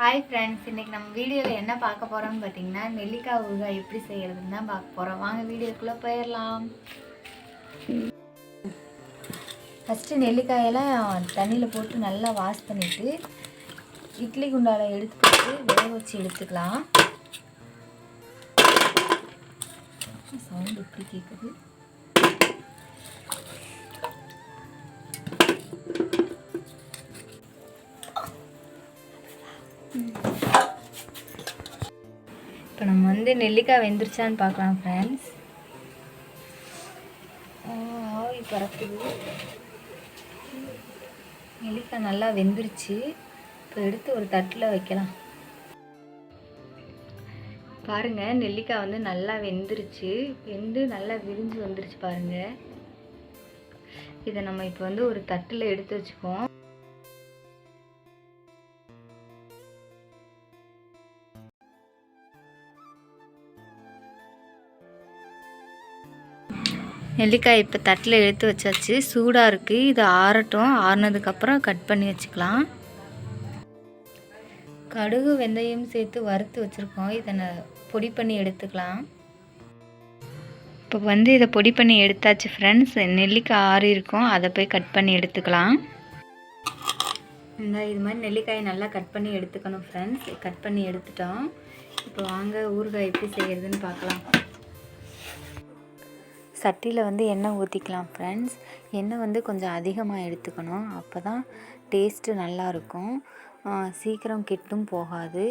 Hi friends இன்றைக்கி நம்ம வீடியோவில் என்ன பார்க்க போகிறோம்னு பார்த்தீங்கன்னா நெல்லிக்காய் ஊறுகாய் எப்படி செய்கிறதுன்னு தான் பார்க்க போகிறோம் வாங்க வீடியோக்குள்ளே போயிடலாம். ஃபஸ்ட்டு நெல்லிக்காயெல்லாம் தண்ணியில் போட்டு நல்லா வாஷ் பண்ணிவிட்டு இட்லி குண்டால எடுத்து போட்டு வேக வச்சு எடுத்துக்கலாம். சவுண்ட் எப்படி கேட்குது இப்போ நம்ம வந்து நெல்லிக்காய் வெந்துருச்சான்னு பார்க்கலாம் ஃப்ரெண்ட்ஸ் ஆவி பறக்குது. நெல்லிக்காய் நல்லா வெந்துருச்சு. இப்போ எடுத்து ஒரு தட்டில் வைக்கலாம். பாருங்க நெல்லிக்காய் வந்து நல்லா வெந்துருச்சு. வெந்து நல்லா விரிஞ்சு வந்துருச்சு பாருங்க. இதை நம்ம இப்போ வந்து ஒரு தட்டில் எடுத்து வச்சுப்போம் நெல்லிக்காய் இப்போ தட்டில் எடுத்து வச்சாச்சு. சூடாக இருக்குது இது ஆறட்டும். ஆறுனதுக்கப்புறம் கட் பண்ணி வச்சுக்கலாம். கடுகு வெந்தயம் சேர்த்து வறுத்து வச்சுருக்கோம். இதை பொடி பண்ணி எடுத்துக்கலாம். இப்போ வந்து இதை பொடி பண்ணி எடுத்தாச்சு ஃப்ரெண்ட்ஸ் நெல்லிக்காய் ஆறி இருக்கும். அதை போய் கட் பண்ணி எடுத்துக்கலாம். இந்த இது மாதிரி நெல்லிக்காயை நல்லா கட் பண்ணி எடுத்துக்கணும் ஃப்ரெண்ட்ஸ் கட் பண்ணி எடுத்துட்டோம். இப்போ வாங்க ஊறுகாய் எப்படி செய்கிறதுன்னு பார்க்கலாம் சட்டியில் வந்து எண்ணெய் ஊற்றிக்கலாம் ஃப்ரெண்ட்ஸ் எண்ணெய் வந்து கொஞ்சம் அதிகமாக எடுத்துக்கணும். அப்போ தான் டேஸ்ட்டு நல்லாயிருக்கும் சீக்கிரம் கெட்டும் போகாது.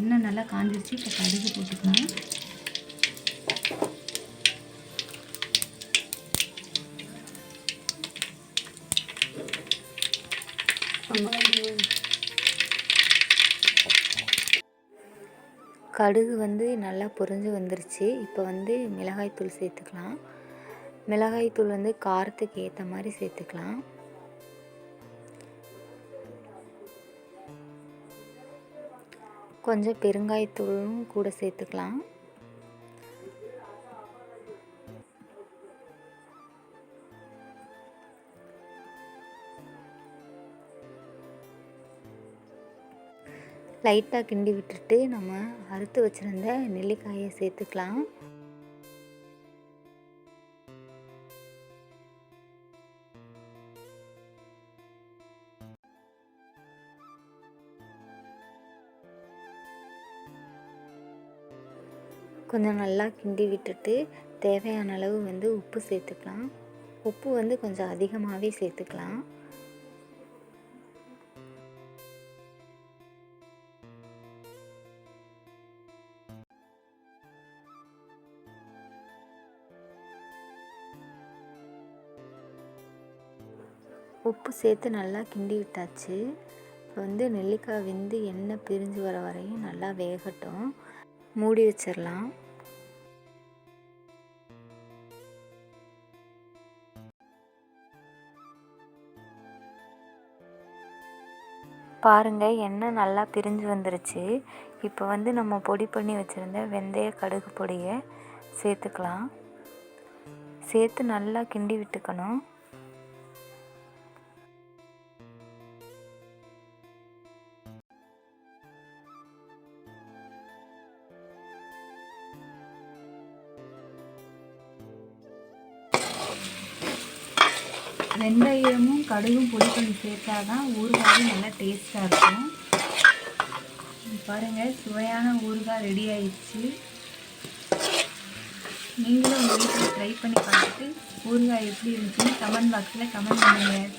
எண்ணெய் நல்லா காஞ்சிருச்சு இப்போ கடுகு போட்டுக்கலாம் கடுகு வந்து நல்லா பொரிஞ்சு வந்துருச்சு. இப்போ வந்து மிளகாய்த்தூள் சேர்த்துக்கலாம். மிளகாய்த்தூள் வந்து காரத்துக்கு ஏற்ற மாதிரி சேர்த்துக்கலாம். கொஞ்சம் பெருங்காயத்தூளும் கூட சேர்த்துக்கலாம். லைட்டாக கிண்டி விட்டுட்டு நம்ம அறுத்து வச்சுருந்த நெல்லிக்காயை சேர்த்துக்கலாம். கொஞ்சம் நல்லா கிண்டி விட்டுட்டு தேவையான அளவு வந்து உப்பு சேர்த்துக்கலாம். உப்பு வந்து கொஞ்சம் அதிகமாகவே சேர்த்துக்கலாம். உப்பு சேர்த்து நல்லா கிண்டி விட்டாச்சு. இப்போ வந்து நெல்லிக்காய் வெந்து எண்ணெய் பிரிஞ்சு வர வரையும் நல்லா வேகட்டும். மூடி வச்சிடலாம். பாருங்கள் எண்ணெய் நல்லா பிரிஞ்சு வந்துருச்சு. இப்போ வந்து நம்ம பொடி பண்ணி வச்சுருந்த வெந்தய கடுகு பொடியை சேர்த்துக்கலாம். சேர்த்து நல்லா கிண்டி விட்டுக்கணும். வெந்தயமும் கடுகும் பொடி பண்ணி சேர்த்தா தான் ஊறுகாயும் நல்லா டேஸ்ட்டாக இருக்கும். பாருங்கள் சுவையான ஊறுகாய் ரெடி ஆயிடுச்சு. நீங்களும் உங்கள் வீட்டில் ட்ரை பண்ணி பார்த்துட்டு ஊறுகாய் எப்படி இருந்துச்சுன்னு கமெண்ட் பாக்ஸில் கமெண்ட் பண்ணுங்கள்